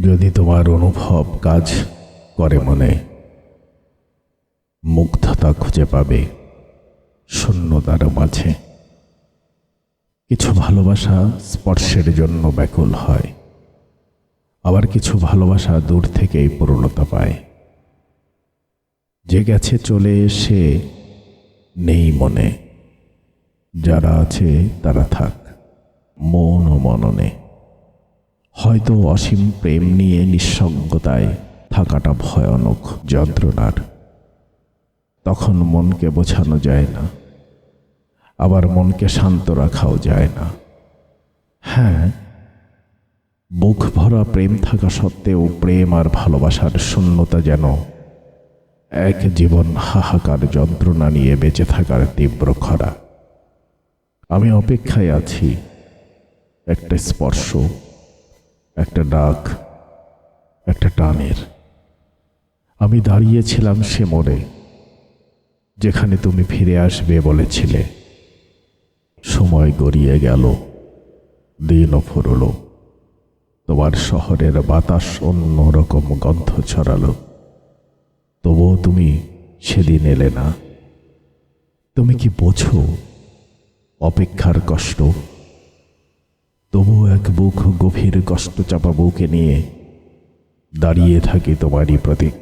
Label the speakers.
Speaker 1: যদি তোমার অনুভব কাজ করে মনে, মুগ্ধতা খুঁজে পাবে শূন্যতার মাঝে। কিছু ভালোবাসা স্পর্শের জন্য ব্যাকুল হয়, আবার কিছু ভালোবাসা দূর থেকেই পূর্ণতা পায়। যে গেছে চলে এসে নেই মনে, যারা আছে তারা থাক মন ও মননে। হয়তো অসীম প্রেম নিয়ে নিঃসঙ্গতায় থাকাটা ভয়ানক যন্ত্রণার। তখন মনকে বোঝানো যায় না। আবার মনকে শান্ত রাখাও যায় না। হ্যাঁ বুক ভরা প্রেম থাকা সত্ত্বেও প্রেম আর ভালোবাসার শূন্যতা যেন এক জীবন হাহাকার যন্ত্রণা নিয়ে বেঁচে থাকার তীব্র খরা। আমি অপেক্ষায় আছি। একটা স্পর্শ একটা ডাক, একটা টানের। আমি দাঁড়িয়েছিলাম সে মোড়ে, যেখানে তুমি ফিরে আসবে বলেছিলে। সময় গড়িয়ে গেল, দিনও ফুরল। তোমার শহরের বাতাস অন্যরকম গন্ধ ছড়ালো। তবুও তুমি সেদিন এলে না। তুমি কি বোঝো অপেক্ষার কষ্ট? বুক গভীর কষ্ট চাপা বুকে নিয়ে দাঁড়িয়ে থাকি তোমারই প্রতীক্ষা